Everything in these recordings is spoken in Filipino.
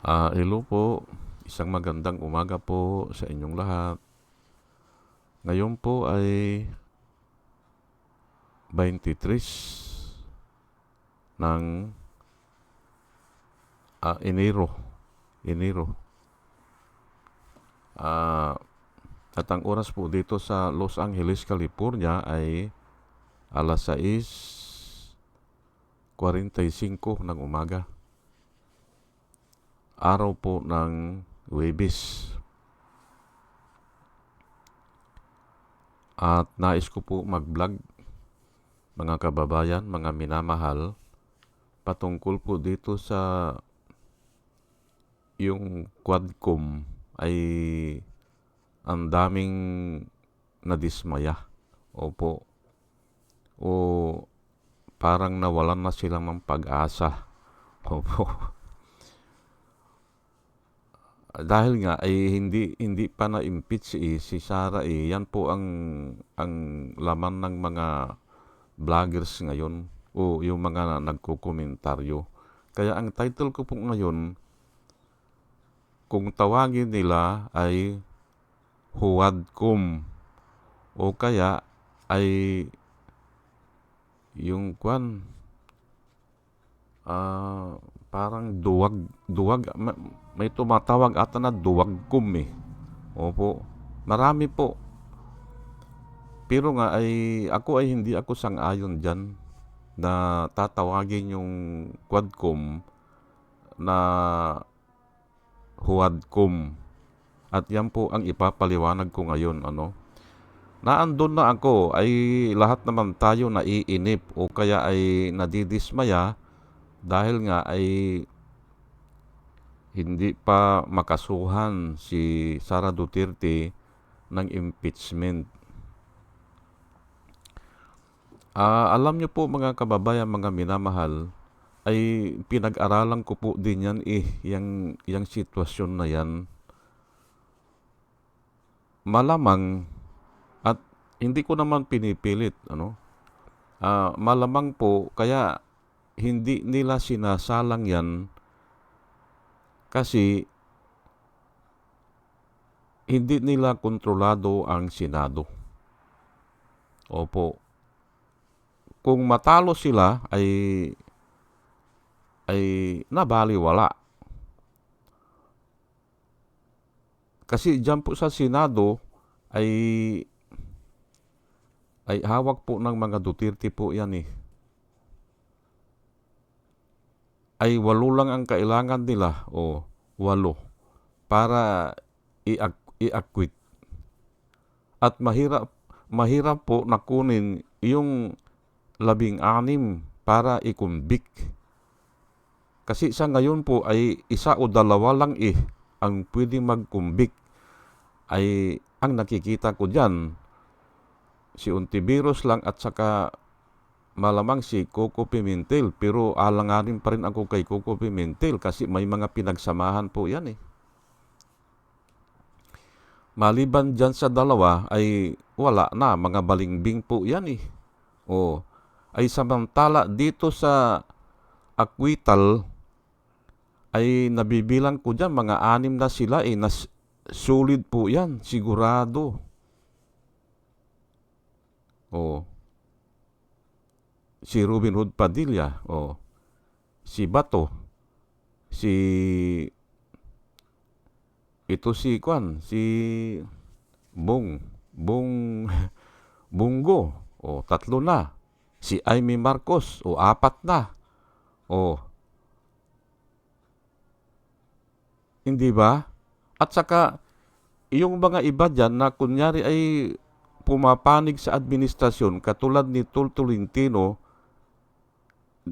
Ah, hello po. Isang magandang umaga po sa inyong lahat. Ngayon po ay 23 ng ah, Enero. Enero. Ah, at ang oras po dito sa Los Angeles, California ay alas 6.45 ng umaga araw po ng Webis. At nais ko po mag-vlog, mga kababayan, mga minamahal, patungkol po dito sa yung Quadcom ay ang daming nadismaya. Opo. O parang nawalan na sila ng pag-asa. Opo dahil nga ay hindi hindi pa na-impeach si, si Sara eh. Yan po ang ang laman ng mga vloggers ngayon o yung mga nagko-komentaryo. Kaya ang title ko po ngayon kung tawagin nila ay Huwadkum o kaya ay yung kwan ah parang duwag duwag may tumatawag ata na duwagkum eh. Opo. Marami po. Pero nga ay ako ay hindi ako sang-ayon diyan na tatawagin yung quadcom na huwadcom. At yan po ang ipapaliwanag ko ngayon ano. Naandun na ako ay lahat naman tayo naiinip o kaya ay nadidismaya dahil nga ay hindi pa makasuhan si Sara Duterte ng impeachment. Uh, alam niyo po mga kababayan, mga minamahal, ay pinag-aralan ko po din yan eh, yung, yung sitwasyon na yan. Malamang, at hindi ko naman pinipilit, ano, uh, malamang po, kaya hindi nila sinasalang yan kasi hindi nila kontrolado ang Senado. Opo. Kung matalo sila ay ay nabaliwala. Kasi diyan po sa Senado ay ay hawak po ng mga Duterte po yan eh. Ay walo lang ang kailangan nila o walo para i-acquit. At mahirap mahirap po na kunin yung labing anim para i-convict. Kasi sa ngayon po ay isa o dalawa lang eh ang pwedeng mag-convict ay ang nakikita ko diyan si Untiveros lang at saka malamang si Coco Pimentel pero alanganin pa rin ako kay Coco Pimentel kasi may mga pinagsamahan po yan eh. Maliban dyan sa dalawa ay wala na, mga balingbing po yan eh. O, ay samantala dito sa acquittal ay nabibilang ko dyan, mga anim na sila eh, nas solid po yan, sigurado. O, si Ruben Hood Padilla, o si Bato, si ito si Kwan, si Bong, Bong, Bungo, o tatlo na. Si Amy Marcos, o apat na. O, hindi ba? At saka, yung mga iba dyan na kunyari ay pumapanig sa administrasyon, katulad ni Tultulintino,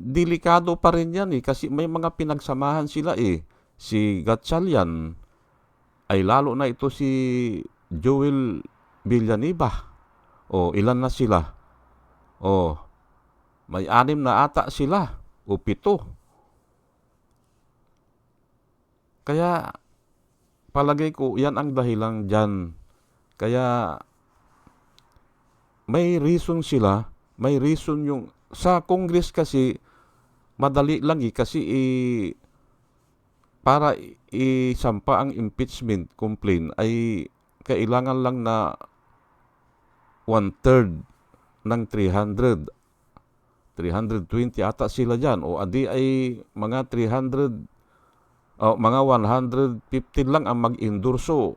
delikado pa rin yan eh kasi may mga pinagsamahan sila eh. Si Gatchalian ay lalo na ito si Joel Villanueva. O ilan na sila? O may anim na ata sila o pito. Kaya palagay ko yan ang dahilan dyan. Kaya may reason sila, may reason yung sa Congress kasi madali lang eh kasi eh, para isampa ang impeachment complaint ay kailangan lang na one-third ng 300 320 ata sila dyan. O adi ay mga 300 o mga 150 lang ang mag-endorso.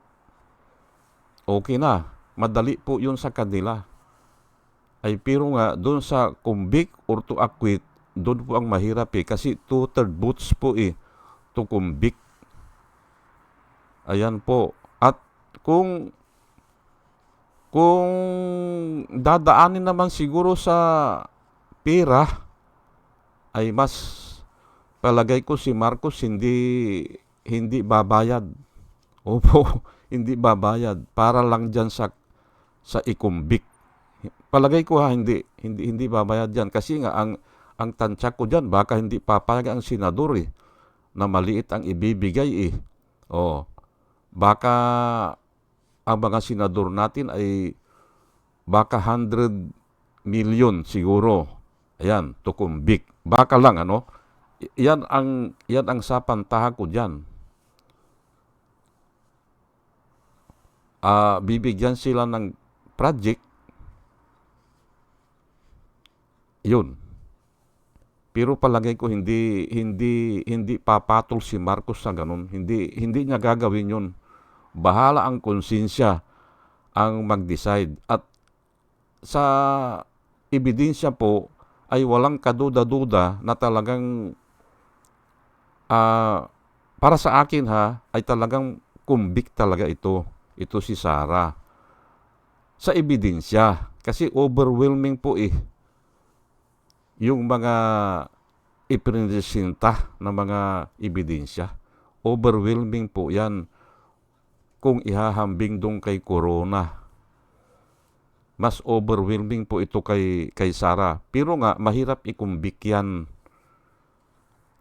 Okay na. Madali po yun sa kanila. Ay pero nga doon sa convict or to acquit doon po ang mahirap eh kasi two-third votes po eh to convict ayan po at kung kung dadaanin naman siguro sa pera ay mas palagay ko si Marcos hindi hindi babayad. Opo, hindi babayad para lang diyan sa sa ikumbik. Palagay ko ha hindi hindi hindi babayad diyan kasi nga ang ang tantyak ko diyan baka hindi papayag ang senador eh na maliit ang ibibigay eh. Oh. Baka ang mga senador natin ay baka 100 million siguro. Ayan, convict. Baka lang ano. Yan ang yan ang sapantaha ko diyan. Ah, bibigyan sila ng project. Yun. Pero palagay ko hindi hindi hindi papatol si Marcos sa ganun. Hindi hindi niya gagawin 'yun. Bahala ang konsensya ang mag-decide at sa ebidensya po ay walang kaduda-duda na talagang ah, para sa akin ha ay talagang kumbik talaga ito ito si Sarah sa ebidensya kasi overwhelming po eh yung mga ipresenta ng mga ebidensya overwhelming po yan kung ihahambing dong kay Corona mas overwhelming po ito kay kay Sara. Pero nga mahirap ikumbik yan.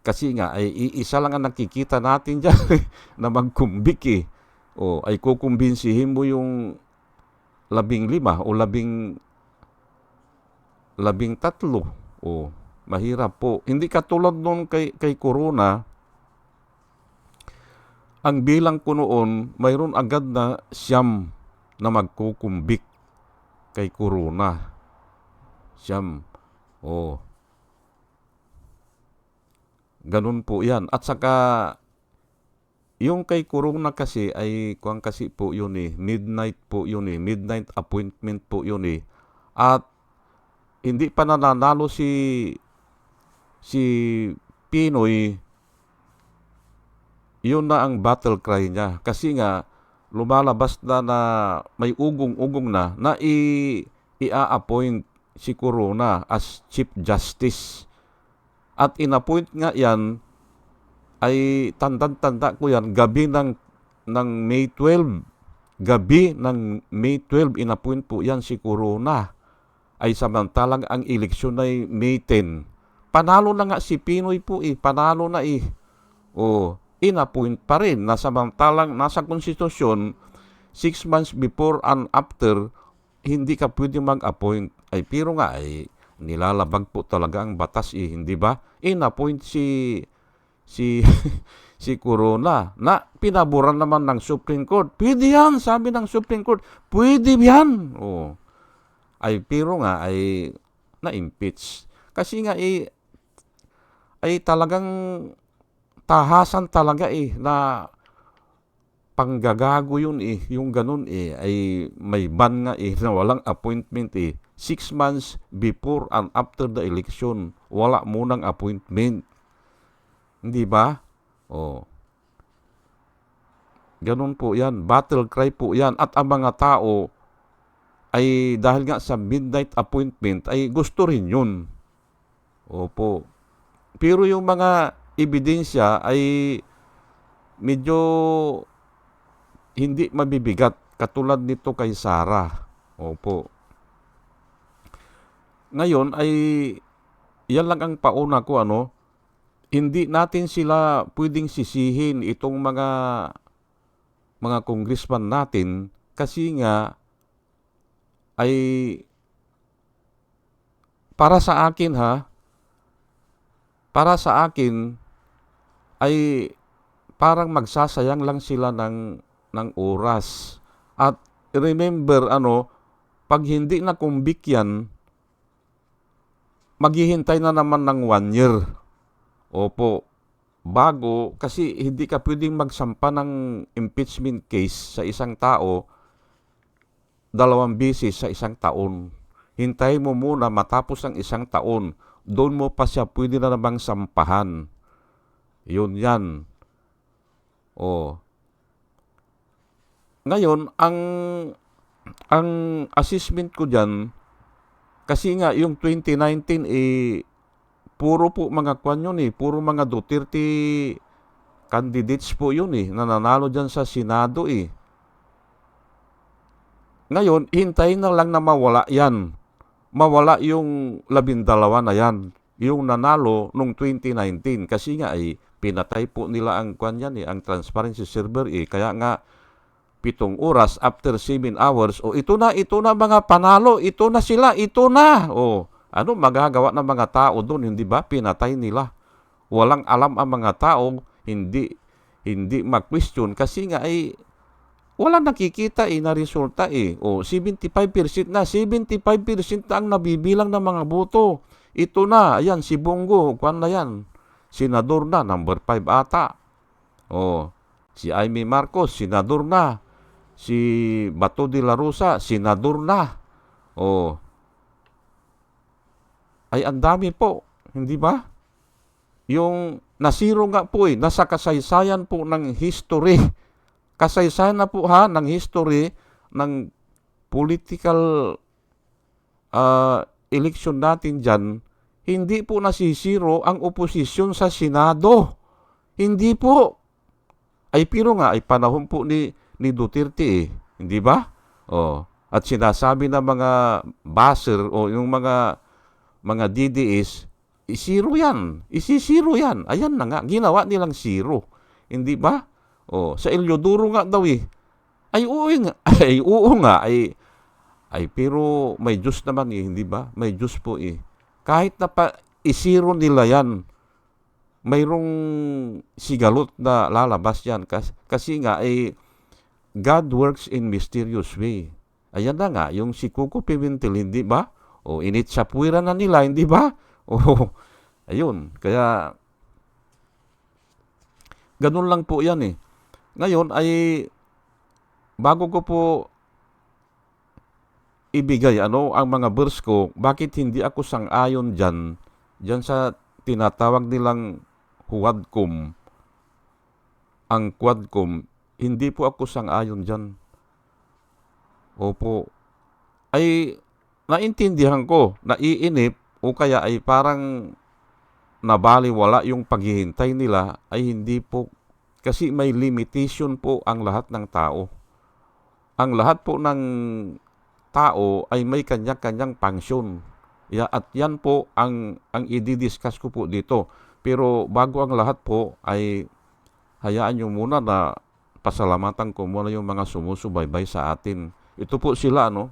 Kasi nga ay iisa lang ang nakikita natin diyan na magkumbik eh. O ay kukumbinsihin mo yung labing lima o labing labing tatlo. O mahirap po. Hindi katulad noon kay kay Corona. Ang bilang ko noon, mayroon agad na siyam na magkukumbik kay Corona. Siyam. Oh. Ganun po yan. At saka, yung kay Corona kasi ay, kuwang kasi po yun eh, midnight po yun eh, midnight appointment po yun eh. At, hindi pa nananalo si, si Pinoy, yun na ang battle cry niya. Kasi nga, lumalabas na na may ugong-ugong na na i i-appoint si Corona as Chief Justice. At inappoint nga yan ay tandang-tanda ko yan gabi ng ng May 12. Gabi ng May 12 inappoint po yan si Corona. Ay samantalang ang eleksyon ay May 10. Panalo na nga si Pinoy po eh. Panalo na eh. Oh, inappoint pa rin na samantalang nasa konstitusyon, six months before and after, hindi ka pwede mag-appoint. Ay, pero nga, ay, nilalabag po talaga ang batas eh, hindi ba? In-appoint si, si, si Corona na pinaboran naman ng Supreme Court. Pwede yan, sabi ng Supreme Court. Pwede yan. Oh. Ay, pero nga, ay, na-impeach. Kasi nga, eh, ay talagang tahasan talaga eh na panggagago yun eh. Yung ganun eh ay may ban nga eh na walang appointment eh. Six months before and after the election wala munang appointment. Hindi ba? Oh. Ganun po yan. Battle cry po yan. At ang mga tao ay dahil nga sa midnight appointment ay gusto rin yun opo pero yung mga ebidensya ay medyo hindi mabibigat katulad nito kay Sarah. Opo. Ngayon ay yan lang ang pauna ko ano, hindi natin sila pwedeng sisihin itong mga mga congressman natin kasi nga ay para sa akin ha, para sa akin ay parang magsasayang lang sila ng ng oras. At remember ano, pag hindi na kumbik yan, maghihintay na naman ng one year. Opo, bago, kasi hindi ka pwedeng magsampa ng impeachment case sa isang tao dalawang beses sa isang taon. Hintay mo muna matapos ang isang taon. Doon mo pa siya pwede na namang sampahan. Yun yan. O. Ngayon, ang ang assessment ko dyan, kasi nga yung 2019 eh puro po mga kwan yun eh, puro mga Duterte candidates po yun eh, nananalo dyan sa Senado eh. Ngayon, hintayin na lang na mawala yan. Mawala yung labindalawa na yan. Yung nanalo nung 2019. Kasi nga ay pinatay po nila ang kwan yan eh, ang transparency server eh. Kaya nga, pitong oras after 7 hours, o oh, ito na, ito na mga panalo, ito na sila, ito na. O, oh, ano magagawa ng mga tao doon, hindi ba? Pinatay nila. Walang alam ang mga tao, hindi hindi mag-question kasi nga ay wala nakikita eh na resulta eh. O 75% na, 75% na ang nabibilang ng mga boto. Ito na, ayan si Bongo, kwan na yan. Senador na, number 5 ata. O si Amy Marcos, senador na. Si Bato de la Rosa, senador na. O ay ang dami po, hindi ba? Yung nasiro nga po eh, nasa kasaysayan po ng history kasaysayan na po ha ng history ng political uh, election natin dyan, hindi po nasisiro ang oposisyon sa Senado. Hindi po. Ay pero nga, ay panahon po ni, ni Duterte eh. Hindi ba? Oh. At sinasabi ng mga baser o yung mga mga DDS, isiro yan. Isisiro yan. Ayan na nga. Ginawa nilang zero. Hindi ba? Oh, sa Eliodoro nga daw eh. Ay oo nga, ay oo nga, ay ay pero may Diyos naman eh, hindi ba? May Diyos po eh. Kahit na pa isiro nila yan, mayroong sigalot na lalabas yan. Kasi, kasi nga ay God works in mysterious way. Ayan na nga, yung si Kuko Pimentel, hindi ba? O init sa puwira na nila, hindi ba? O, ayun. Kaya, ganun lang po yan eh. Ngayon ay bago ko po ibigay ano ang mga verse ko, bakit hindi ako sang-ayon diyan diyan sa tinatawag nilang huwadkom ang quadcom, hindi po ako sang-ayon diyan. Opo. Ay naintindihan ko, naiinip o kaya ay parang nabaliwala yung paghihintay nila ay hindi po kasi may limitation po ang lahat ng tao. Ang lahat po ng tao ay may kanya-kanyang pangsyon. Ya, at yan po ang, ang i-discuss ko po dito. Pero bago ang lahat po ay hayaan nyo muna na pasalamatan ko muna yung mga sumusubaybay sa atin. Ito po sila, no?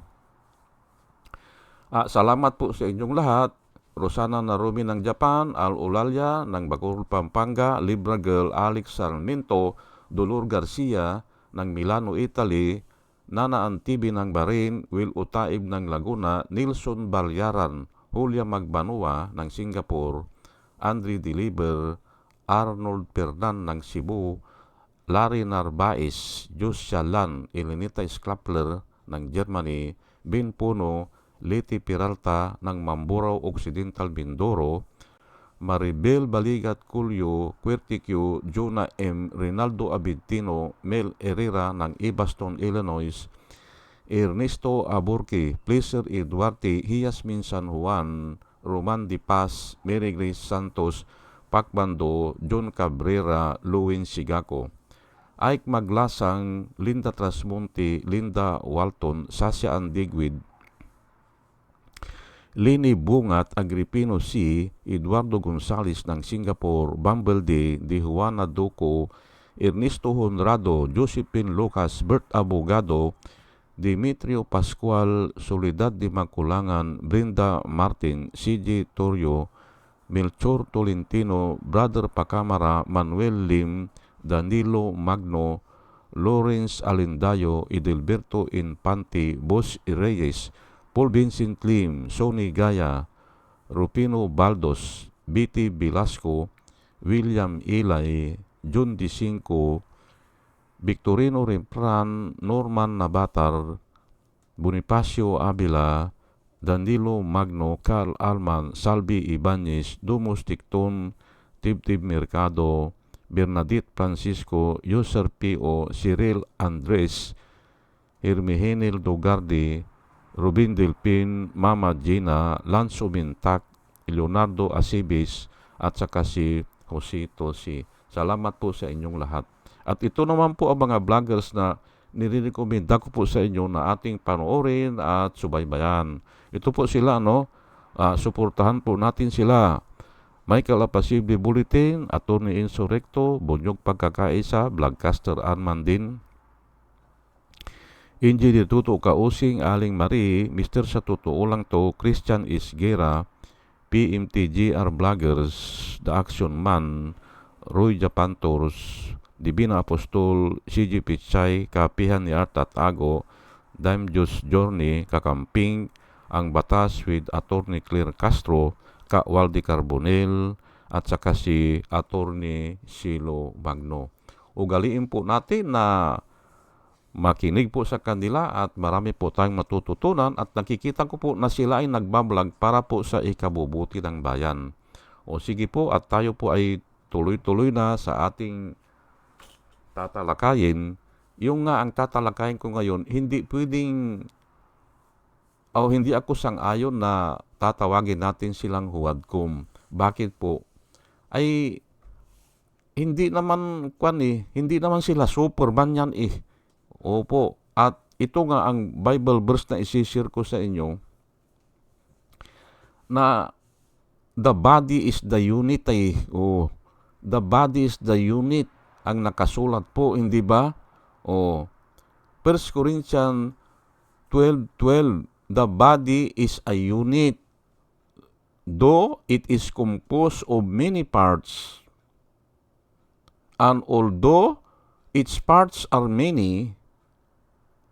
Ah, salamat po sa inyong lahat. Rosana Narumi ng Japan, Al Ulalya ng Bacoor, Pampanga, Libra Girl Alex Sarmiento, Dolor Garcia ng Milano, Italy, Nana Antibi ng Bahrain, Will Utaib ng Laguna, Nilson Balyaran, Julia Magbanua ng Singapore, Andre Deliver, Arnold Pernan ng Cebu, Larry Narvaez, Jus Shalan, Elenita Sklapler ng Germany, Bin Puno, Leti Peralta ng Mamburao Occidental Mindoro, Maribel Baligat Culio, Quertiquio, Jonah M. Rinaldo Abitino, Mel Herrera ng Ebaston, Illinois, Ernesto Aburki, Pleasure Eduarte, Hiasmin San Juan, Roman Di Paz, Mary Grace Santos, Pacbando, John Cabrera, Luwin Sigako. Ike Maglasang, Linda Trasmonte, Linda Walton, Sasha Andigwid, Lini Bungat Agripino C., Eduardo Gonzales ng Singapore, Bumble D., Di Juana Duco, Ernesto Honrado, Josephine Lucas, Bert Abogado, Dimitrio Pascual, Soledad de Maculangan, Brenda Martin, CJ Torio, Melchor Tolentino, Brother Pacamara, Manuel Lim, Danilo Magno, Lawrence Alindayo, Edelberto Infante, Boss Reyes, Paul Vincent Lim, Sonny Gaya, Rupino Baldos, B.T. Velasco, William Ilay, Jun D. Cinco, Victorino Rempran, Norman Nabatar, Bonifacio Avila, Danilo Magno, Carl Alman, Salvi Ibanez, Dumus Ticton, Tibtib Mercado, Bernadette Francisco, User P.O., Cyril Andres, Hermihenil Dogardi, Rubin Delpin, Mama Gina, Lance Umintak, Leonardo Asibis, at saka si Jose Tosi. Salamat po sa inyong lahat. At ito naman po ang mga vloggers na nirirekomenda ko po sa inyo na ating panoorin at subaybayan. Ito po sila, no? Uh, suportahan po natin sila. Michael Apasible Bulletin, Attorney Insurrecto, Bunyog Pagkakaisa, Vlogcaster Arman din. Engineer Tuto Kausing, Aling Marie, Mr. Sa Totoo Lang To, Christian Isgera, PMTGR Vloggers, The Action Man, Roy Japantors, Divina Apostol, CG Pichay, Kapihan ni Art Tatago, Dime Just Journey, Kakamping, Ang Batas with Attorney Claire Castro, Ka Waldi Carbonel, at saka si Attorney Silo Magno. Ugaliin po natin na makinig po sa kanila at marami po tayong matututunan at nakikita ko po na sila ay nagbablog para po sa ikabubuti ng bayan. O sige po at tayo po ay tuloy-tuloy na sa ating tatalakayin, yung nga ang tatalakayin ko ngayon, hindi pwedeng o hindi ako sang-ayon na tatawagin natin silang huwadkom. Bakit po? Ay hindi naman kwan eh, hindi naman sila superman yan eh. Opo. At ito nga ang Bible verse na isishare ko sa inyo na the body is the unit eh. Oh, the body is the unit ang nakasulat po, hindi ba? O, 1 Corinthians 12.12, the body is a unit, though it is composed of many parts. And although its parts are many,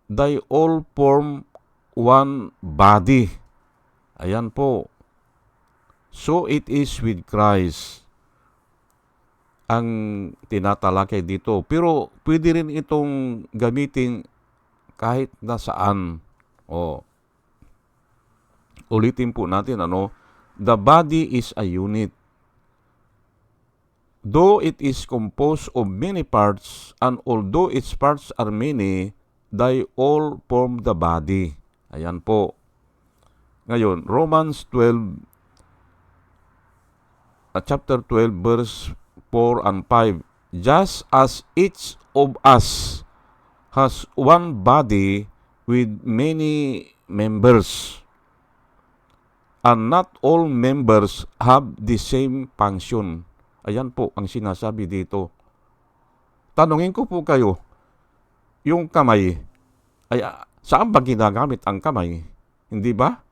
they all form one body. Ayan po. So it is with Christ ang tinatalakay dito. Pero pwede rin itong gamitin kahit nasaan. O, ulitin po natin ano, the body is a unit. Though it is composed of many parts, and although its parts are many, they all form the body. Ayan po. Ngayon, Romans 12, uh, chapter 12, verse 4 and 5, just as each of us has one body with many members, and not all members have the same function. Ayan po ang sinasabi dito. Tanungin ko po kayo, yung kamay, ay saan ba ginagamit ang kamay? Hindi ba?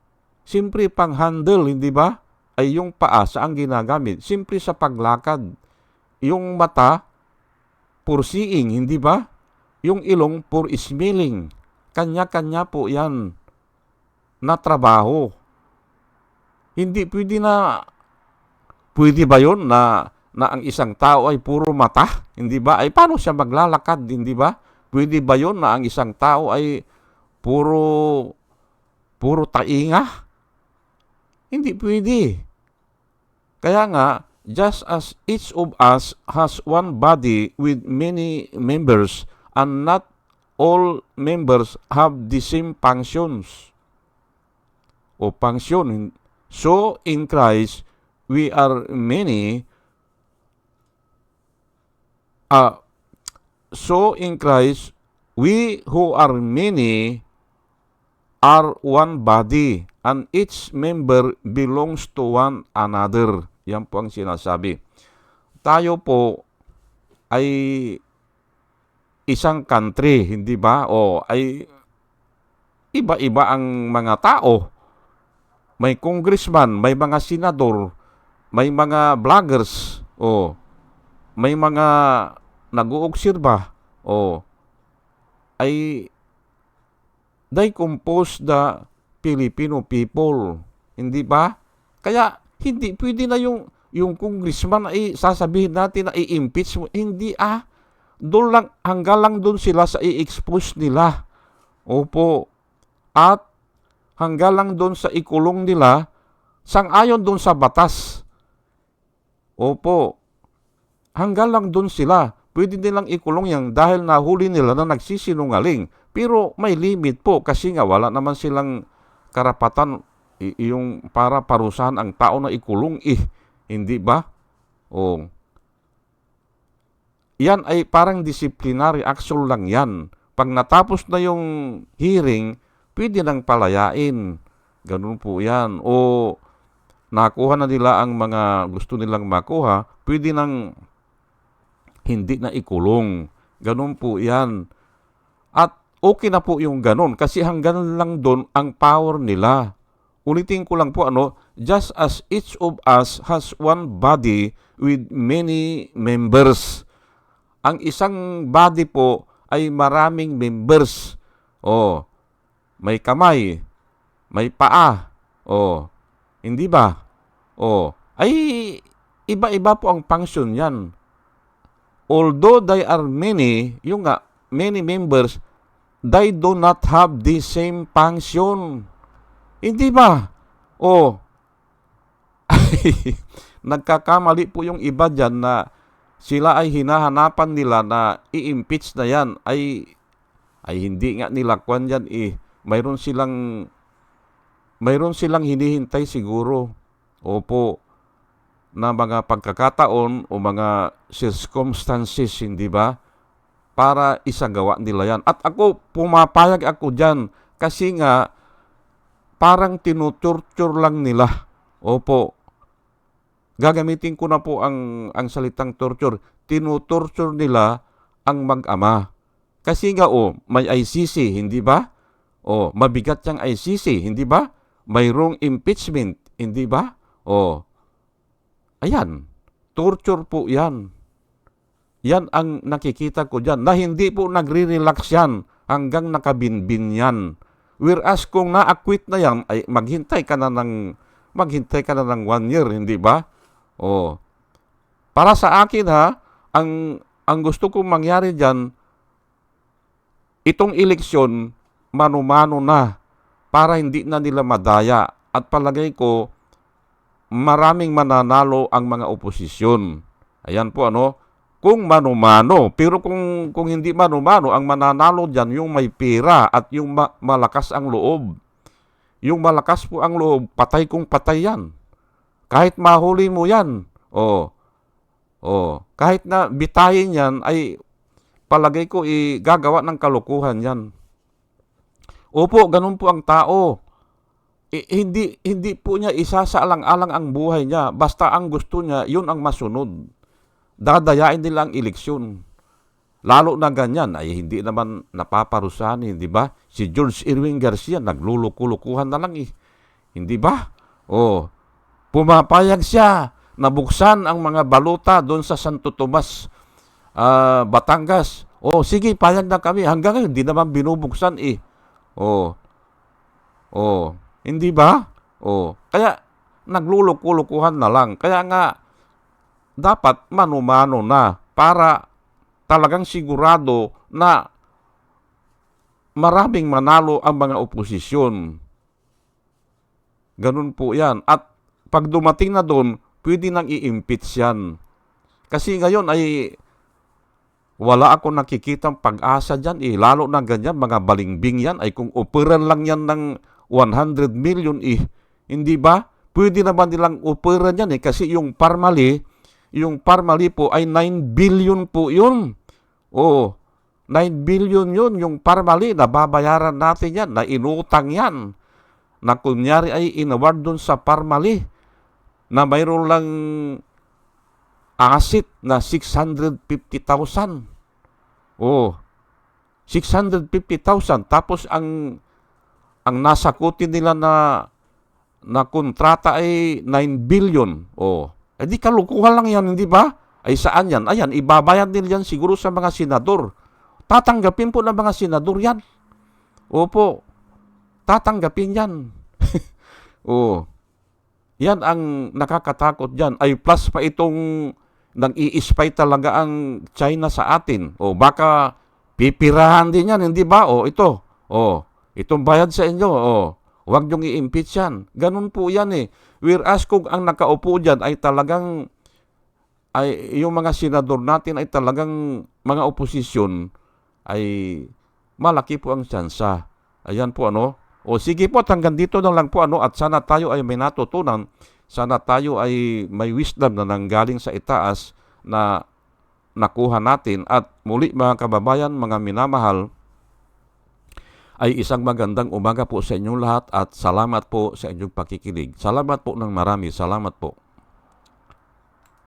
Siyempre pang handle, hindi ba? Ay yung paa saan ginagamit? Siyempre sa paglakad yung mata, for seeing, hindi ba? Yung ilong, for smelling. Kanya-kanya po yan na trabaho. Hindi pwede na, pwede ba yon na, na ang isang tao ay puro mata? Hindi ba? Ay paano siya maglalakad? Hindi ba? Pwede ba yon na ang isang tao ay puro, puro tainga? Hindi pwede. Kaya nga, just as each of us has one body with many members, and not all members have the same functions o function. So in Christ, we are many. Uh, so in Christ, we who are many are one body, and each member belongs to one another. Yan po ang sinasabi. Tayo po ay isang country, hindi ba? O ay iba-iba ang mga tao. May congressman, may mga senador, may mga vloggers, o may mga nag-uobserba o ay they compose the Filipino people. Hindi ba? Kaya hindi pwede na yung yung congressman ay sasabihin natin na i-impeach mo. Hindi ah. Doon lang, hanggang lang doon sila sa i-expose nila. Opo. At hanggang lang doon sa ikulong nila, sang-ayon doon sa batas. Opo. Hanggang lang doon sila. Pwede nilang ikulong yan dahil nahuli nila na nagsisinungaling. Pero may limit po kasi nga wala naman silang karapatan yung para parusahan ang tao na ikulong eh. Hindi ba? O. Yan ay parang disciplinary action lang yan. Pag natapos na yung hearing, pwede nang palayain. Ganun po yan. O nakuha na nila ang mga gusto nilang makuha, pwede nang hindi na ikulong. Ganun po yan. At okay na po yung ganun kasi hanggang lang doon ang power nila. Ulitin ko lang po ano, just as each of us has one body with many members. Ang isang body po ay maraming members. Oh, may kamay, may paa. Oh, hindi ba? Oh, ay iba-iba po ang function yan. Although they are many, yung nga, many members, they do not have the same function. Hindi ba? Oh, nagkakamali po yung iba dyan na sila ay hinahanapan nila na i-impeach na yan ay ay hindi nga nila kwan yan eh. Mayroon silang mayroon silang hinihintay siguro. Opo na mga pagkakataon o mga circumstances, hindi ba? Para isagawa nila yan. At ako, pumapayag ako dyan kasi nga parang tinuturture lang nila. Opo, gagamitin ko na po ang, ang salitang torture. Tinutorture nila ang mag-ama. Kasi nga o, may ICC, hindi ba? O, mabigat yung ICC, hindi ba? Mayroong impeachment, hindi ba? O, ayan, torture po yan. Yan ang nakikita ko dyan, na hindi po nagre-relax yan hanggang nakabinbin yan. Whereas kung na-acquit na yan, ay maghintay ka na ng, maghintay ka na ng one year, hindi ba? Oh. Para sa akin ha, ang ang gusto kong mangyari diyan itong eleksyon mano-mano na para hindi na nila madaya at palagay ko maraming mananalo ang mga oposisyon. Ayan po ano, kung mano-mano. Pero kung, kung hindi mano-mano, ang mananalo diyan yung may pera at yung ma- malakas ang loob. Yung malakas po ang loob, patay kung patay yan. Kahit mahuli mo yan, o, o, kahit na bitayin yan, ay palagay ko igagawa ng kalukuhan yan. Opo, ganun po ang tao. Hindi hindi po niya isasaalang-alang ang buhay niya. Basta ang gusto niya, yun ang masunod. Dadayain nila ang eleksyon. Lalo na ganyan, ay hindi naman napaparusahan, hindi ba? Si George Irwin Garcia, naglulukulukuhan na lang eh. Hindi ba? Oh, pumapayag siya na buksan ang mga baluta doon sa Santo Tomas, uh, Batangas. Oh, sige, payag na kami. Hanggang ngayon, hindi naman binubuksan eh. Oh, oh, hindi ba? Oh, kaya naglulukulukuhan na lang. Kaya nga, dapat manumano na para talagang sigurado na maraming manalo ang mga oposisyon. Ganun po yan. At pag dumating na doon, pwede nang i-impeach yan. Kasi ngayon ay wala ako nakikitang pag-asa dyan eh. Lalo na ganyan, mga balingbing yan ay kung operan lang yan ng 100 million eh. Hindi ba? Pwede naman nilang operan yan eh. Kasi yung parmali, yung parmali po ay 9 billion po yun. Oo. 9 billion yun, yung parmali, nababayaran natin yan, na inutang yan. Na kunyari ay inaward dun sa parmali na mayroon lang asset na 650,000. Oh, 650,000. Tapos ang ang nasakutin nila na na kontrata ay 9 billion. Oh, edi kalukuhan lang yan, hindi ba? Ay saan yan? Ayan, ibabayad din yan siguro sa mga senador. Tatanggapin po ng mga senador yan. Opo, tatanggapin yan. Oo. Yan ang nakakatakot dyan. Ay plus pa itong nag-i-spy talaga ang China sa atin. O baka pipirahan din yan, hindi ba? O ito, o itong bayad sa inyo, o huwag niyong i-impeach yan. Ganun po yan eh. Whereas kung ang nakaupo dyan ay talagang ay yung mga senador natin ay talagang mga oposisyon ay malaki po ang tsansa. Ayan po ano. O sige po, hanggang dito na lang po ano at sana tayo ay may natutunan. Sana tayo ay may wisdom na nanggaling sa itaas na nakuha natin. At muli mga kababayan, mga minamahal, ay isang magandang umaga po sa inyong lahat at salamat po sa inyong pakikinig. Salamat po ng marami. Salamat po.